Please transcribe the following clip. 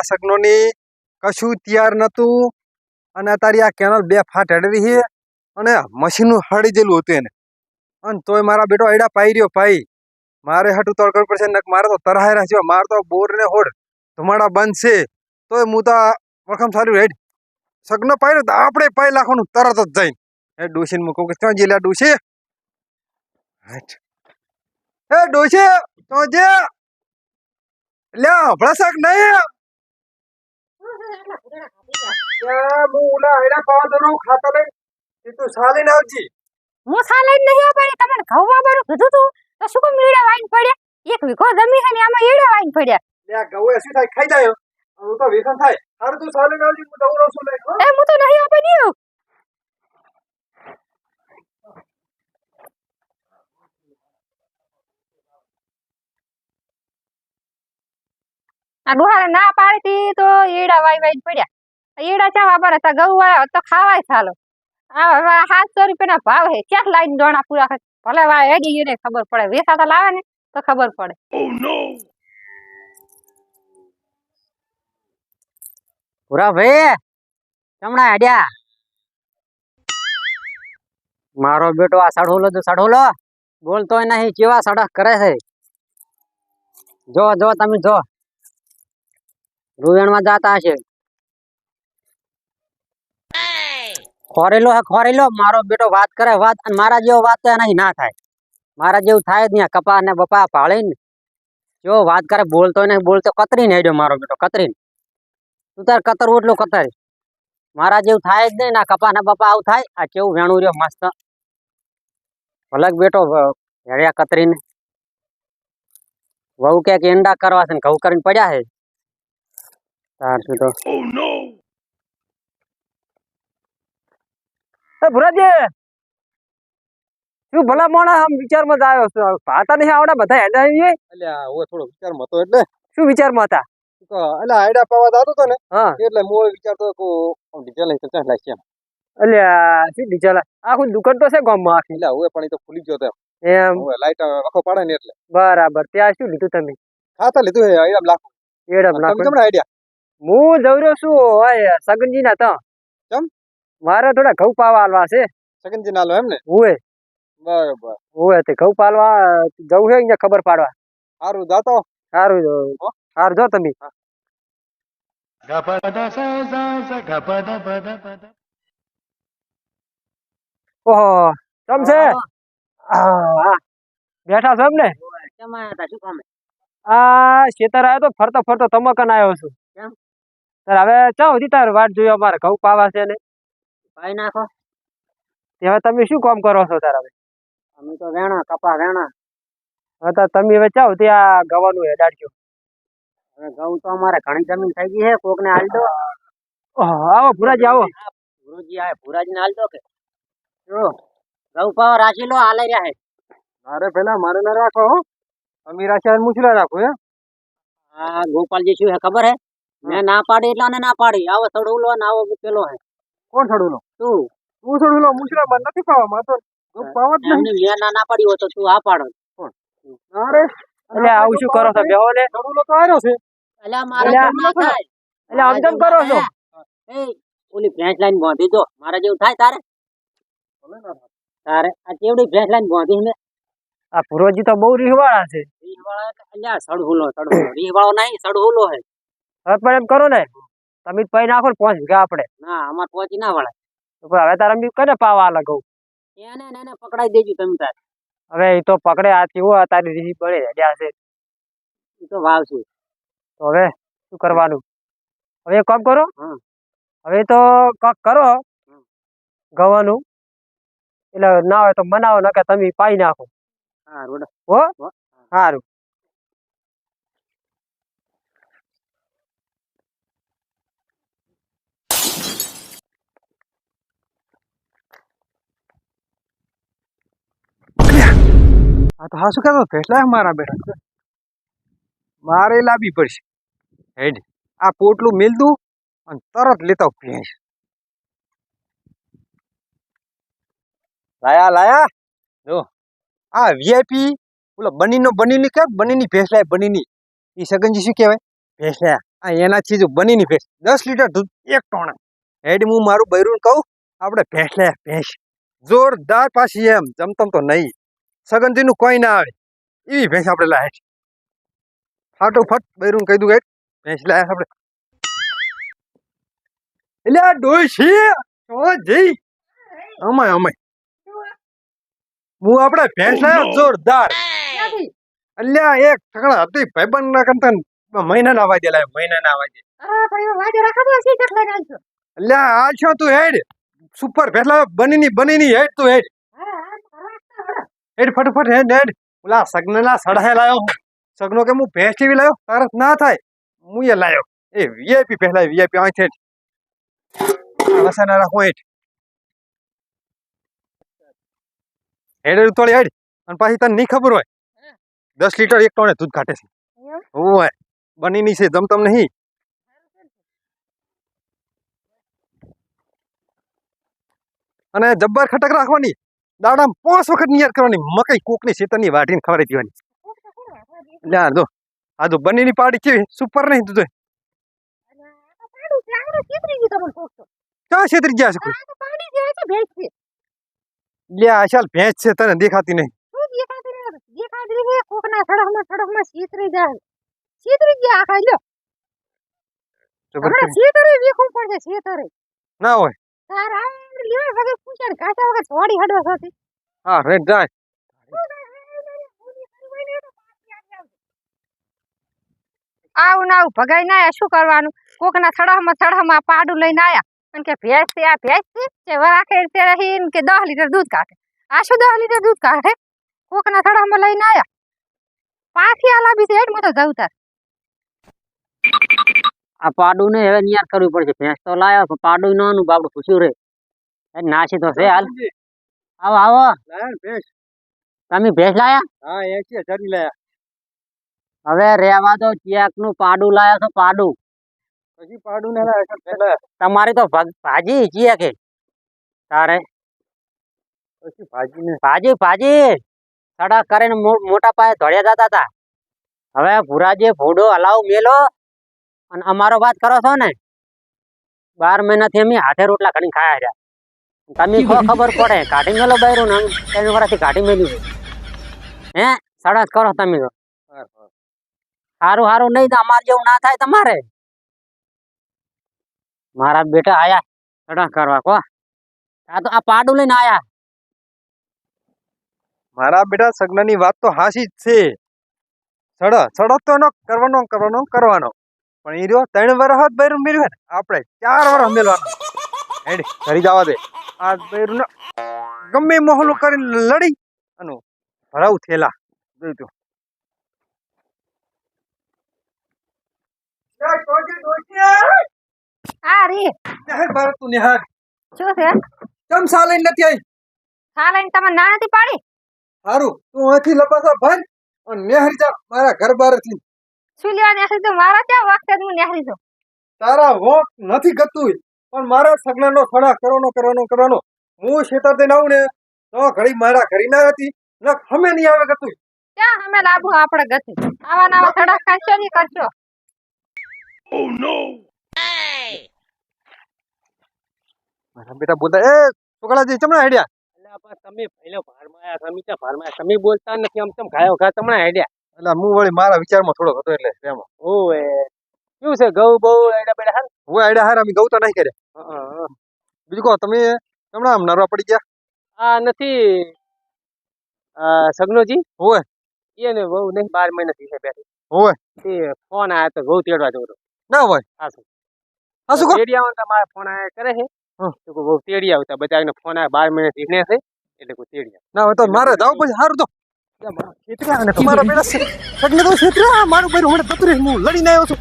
આ સગનોની કશું તૈયાર નતું અને તારી આ કેનલ બે ફાટ હડરી છે અને મશીનનું હળી જેલું હતું એને. અને તોય મારા બેટો આયડા પાઈ રહ્યો, ભાઈ. મારે હટું કરવું પડશે નક મારે તો તરહાય રાખ્યો મારે તો બોર ને હોડ. ધુમાડા બંધ છે. તોય હું તો વખમ સારું હેડ. સગનો પાડ્યો તો આપણે પાઈ લાખવાનું તરત જ જઈને. એ ડોસીને મૂકું કે ક્યાં જેલા ડોસી એ ડોસી તો જે. લે ભળસક નહીં. યા હું ઓલા આયડા પાવા દરો ખાતા લઈ એ તું સાલીને આવજી હું સાલે જ નહીં પડી તમને ઘઉં વાવવાનું કીધું તું તો શું કામ ઈડા વાઈન પડ્યા એક વીઘો જમીન છે ને આમાં ઈડા વાઈન પડ્યા લે ગૌએ શું થાય ખાઈ જાય હું તો વેસન થાય હારું તું સાલીને આવજી હું દવરો છું લઈ એ હું તો નહીં આપી આ ડોહાને ના પાડતી તો ઈડા વાઈ વાઈ પડ્યા. ઈડા ચા વાપરે હતા ગૌ વાય તો ખાવાય ચાલો. આ સાતસો રૂપિયાના ભાવ હે ક્યાં લાઈન દોણા પૂરા ભલે વાય હેડી એને ખબર પડે. વેસા તો લાવે ને તો ખબર પડે. પૂરા ભાઈ ચમણા હેડ્યા. મારો બેટો આ સડોલો તો સડોલો. બોલતો નહીં કેવા સડક કરે છે. જો જો તમે જો. રૂવેણમાં જાતા હશે. ખોરેલો હે, ખોરેલો. મારો બેટો વાત કરે, વાત, અને મારા જેવો વાત તો એનાથી ના થાય. મારા જેવું થાય જ નહીં. કપા ને બપા પાળીને જો વાત કરે, બોલતો ને બોલતો કતરીને હેડ્યો મારો બેટો, કતરીને. તું તાર કતરવું એટલું કતર. મારા જેવું થાય જ નહીં, ના કપા ને બપા આવું થાય. આ કેવું વેણું રહ્યો મસ્ત. ભલક બેટો હેડ્યા કતરીને. વહુ કે ઈંડા કરવા છે ને ઘઉં કરીને પડ્યા છે. શું તો. એ ભુરાજી! શું ભલા મોણા આમ વિચારમાં જ આવ્યો છું? ભાતા નહીં આવડે બધા હેડા આવીએ અલ્યા હું થોડો વિચારમાં હતો એટલે. શું વિચારમાં હતા? અલ્યા આયડા પાવા દાતો તો ને. હા. એટલે હું વિચારતો કે ડીઝલ લઈને ચાલ લાગશે અલ્યા શું ડીજલ આખું દુકાન તો છે ગામમાં આખી. એટલે હવે પણ તો ખુલી ગયો તો એમ. લાઈટ વખો પાડે ને એટલે. બરાબર ત્યાં શું લીધું તમે? ખાતા લીધું હે આયડા લાખ એડમ લાખ કેમડા આઈડિયા હું જવરો છું ઓય સગનજી ના તો. કેમ? મારે થોડા ઘઉં પાવા આલવા છે. સગનજી નાલો એમ ને? હુએ બરોબર. હુએ તે ઘઉં પાલવા જવું છે અહીંયા ખબર પાડવા. સારું જાતો સારું સારું જો. તમે. ઓહો કેમ છે? હા. બેઠા છો એમ ને? કેમ આયા તા? શું કામ? આ ખેતર આવ્યો તો ફરતો ફરતો તમકન આવ્યો છું? તાર હવે હતી તાર વાટ જોયો અમારે ઘઉં પાવા છે ને. પાઈ નાખો. તે હવે તમે શું કામ કરો છો તાર હવે? અમે તો વેણા કપા વેણા. હવે તો તમે હવે ચાવ ત્યાં ગવાનું હેડાડજો હવે ઘઉં તો અમારે ઘણી જમીન થઈ ગઈ છે કોક ને હાલ દો આવો ભુરાજી આવો. ભુરાજી આ ભુરાજી ને હાલ દો કે. જો ઘઉં પાવા રાખી લો હાલે રહ્યા છે. મારે પેલા મારે ના રાખો હો. અમીરા શાહ મુછલા રાખો હે. આ ગોપાલજી શું હે ખબર હે? મેં ના પાડી એટલે ના પાડી. આવો સડુલો ને આવો મૂકેલો હે. કોણ છોડું લો તું. હું છોડું લો મુછલા માં નથી પાવા માં તો પાવા જ નહીં. મેં ના ના પાડી તો તું આ પાડો. અરે એટલે આવું શું કરો છો? બેહો ને. છોડું તો આવ્યો છે. એટલે મારા ના થાય. એટલે આમ તેમ કરો છો. એ ઓલી ફ્રેન્ચ લાઈન બાંધી દો. મારે જેવું થાય તારે? તારે? આ કેવડી ફ્રેન્ચ લાઈન બાંધી ને આ પૂર્વજી તો બહુ રીહવાળા છે. રીહવાળા એટલે અલ્યા સડહુલો સડહુલો. રીહવાળો નહીં સડહુલો હે. હવે પણ એમ કરો ને તમે પૈ નાખો ને પાંચ વીઘા આપણે ના અમાર પહોંચી ના વળે. તો પણ હવે તારે એમ કને પાવા આલે ઘઉં? એને ને એને પકડાઈ દેજો તમે તાર. હવે એ તો પકડે હાથી હોય તારી રીહી પડે હેડ્યા છે. એ તો વાવશું તો હવે શું કરવાનું? હવે એક કામ કરો. હવે તો કાંક કરો ગવાનું. એટલે ના હોય તો બનાવો નકે તમે પાઈ નાખો. હા રોડ. હો. સારું આ તો હા શું કહેતો ફેસલા મારા બેટા? મારે લાવી પડશે. હેડ, આ પોટલું મેલતું અને તરત લેતા ભેંસ. લાયા લાયા. જો, આ વીઆઈપી ઓલો બનીનો, બનીની કે, બનીની ભેંસ લાય બનીની. એ સગનજી શું કહેવાય? ભેંસ લાયા આ એના ચીજ બનીની ભેંસ. દસ લીટર દૂધ, એક ટોણા. હેડ, હું મારું બૈરું કહું, આપણે ભેંસ લાયા ભેંસ. જોરદાર પાછી એમ, જમતમ તો નહીં. સગનજીનું કોઈ ના આવે એવી ભેંસ આપણે છે. ફાટોફટ બૈરું કહી દઉં હેડ ભેંસ લાયા આપણે. એટલે આ ડોશી તો જઈ. અમાય અમાય. હું આપણે ભેંસ લાયા જોરદાર. અલ્યા એક ઠકડા હતી ભાઈબંધ ના કરતા મહિના ના વાજે લાવ્યો મહિના ના વાજે તો અલ્યા આ છો તું હેડ સુપર ભેટલા બનીની બનીની હેડ તું હેડ. હા હા રાખતા હેડ ફટફટ, હેડ હેડ. ઓલા સગનના સડાહે લાયો સગનો કે હું ભેંસ ટીવી લાયો? તારસ ના થાય. હું એ લાયો. એ વીઆઈપી પહેલા વીઆઈપી છે વસાના રાખો હેઠ. હેડ ઉતોળી હેડ. અને પાછી તને નહીં ખબર હોય? દસ લીટર એક ટોણે દૂધ કાઢે છે. એમ? બની નહીં છે, જમતમ નહીં. અને જબ્બર ખટક રાખવાની. દાડામાં પાંચ વખત નિયત કરવાની મકઈ કોકની શેતરની વાટીને ખવડાવી દેવાની આ જો આ જો બનીની પાડી કેવી? સુપર નહીં તું તો. ક્યાં છેતરી ગયા છે તો જાય છે ભેંસ છે તને દેખાતી નહીં. કોકના સડકમાં સડકમાં ચીતરી જાય ચીતરી ગયા આખા લ્યો જબર વીખું પડશે ચીતરી ના હોય. તાર આમ વગર પૂછ્યા કાચા વગર થોડી હડો હતી હા રેડ જાય. આવું ના આવું ભગાઈ ના આયા શું કરવાનું? કોકના થડામાં થડામાં પાડું લઈને આયા. અને કે ભેંસ આ ભેંસ છે કે વરાખે તે રહીને કે દસ લીટર દૂધ કાઢે. આ શું દસ લીટર દૂધ કાઢે? કોકના થડામાં લઈને આયા. પાછી આ આલા છે એટ મતો જવું તાર. આ પાડું ને હવે નિયાર કરવી પડશે. ભેંસ તો લાયો પણ પાડું નાનું બાપડું ખુશ્યું રે નાસી તો છે હાલ. આવો આવો. લાયા ભેંસ. તમે ભેંસ લાયા? હા એસી હજારની લાયા. હવે રેવા દો ચિયાકનું પાડું લાયા છો પાડું. પછી પાડું ને તમારી તો ભગ- ભાજી ચિયાકે તારે? પછી ભાજીને ભાજી ભાજી. સડા કરીને મોટા પાયે ધોળ્યા જતા હતા. હવે ભુરાજી ભૂડો હલાવ મેલો. અને અમારો વાત કરો છો ને બાર મહિનાથી અમે હાથે રોટલા ઘણી ખાયા રહ્યા તમે કહો ખબર પડે કાઢી મેલો બૈરું ને ત્રણ વર્ષથી કાઢી મેલ્યું હે સડક કરો તમે. તો સારું સારું નહીં તો અમારે જેવું ના થાય તમારે. મારા બેટા આયા સડા કરવા કો આ તો આ પાડું લઈને આયા. મારા બેટા સગ્નની વાત તો હાસી જ છે. સડ સડક તો એનો કરવાનો કરવાનો કરવાનો. પણ એ રહ્યો ત્રણ વર્ષ જ બૈરું મેળવે ને આપણે ચાર વર્ષ મેળવાનું હેડ ઘરી જવા દે. આ બૈરું ગમે મોહલું કરીને લડી અને ભરાવ થેલા. જોયું તું. આ રે. નિહાર ભારત તું નિહાર. શું છે? ચમ સાલે નથી આવી ખા તમે ના નથી પાડી? સારું તું અહીંથી લપાસા ભર અને નિહારી જા મારા ઘર બારથી શું લેવા નેસરી તો મારા ત્યાં વખતે હું નેસરી છું તારા વોક નથી ગતું પણ મારા સગનાનો ખડા કરવાનો કરવાનો કરવાનો. હું શેતર દઈને આવું ને તો ઘડી મારા ઘરી ના હતી ન હમે નહીં આવે ગતું ક્યાં હમે લાભો આપણે ગતિ? આવા નવા સડક કરશો નહીં કરશો. મારા બેટા બોલતા એ છોકરાજી ચમણા આઈડિયા તમે પહેલો ભારમાં આયા તમે ત્યાં ભારમાં. તમે બોલતા નથી આમ તમ ગાયો ઘા ચમણા આઈડિયા એટલે હું વળી મારા વિચારમાં થોડો હતો એટલે એમાં. ઓએ શું છે? ઘઉં બહુ એડા બેડા હાર હું આઈડિયા હાર અમે ગૌતા નહીં કરે બીજું કહો તમે હમણાં આમ નરવા પડી ગયા? આ નથી સગનોજી? હોવે. એને બહુ નહીં બાર મહિનાથી થી બેઠી. હોવે. તે ફોન આયા તો ઘઉં તેડવા જવું ના હોય. હા શું? હા શું તેડી આવો મારા ફોન આયા કરે છે. હં. તો બહુ તેડી આવતા બચાવીને ફોન આવ્યા બાર મહિનાથી ને છે. એટલે કોઈ તેડી ના હોય તો મારે જાવ પછી સારું તો. તમારા પેલા સગને તો છેતર્યા મારું બૈરું હમણાં પતરે હું લડીને આવ્યો છું.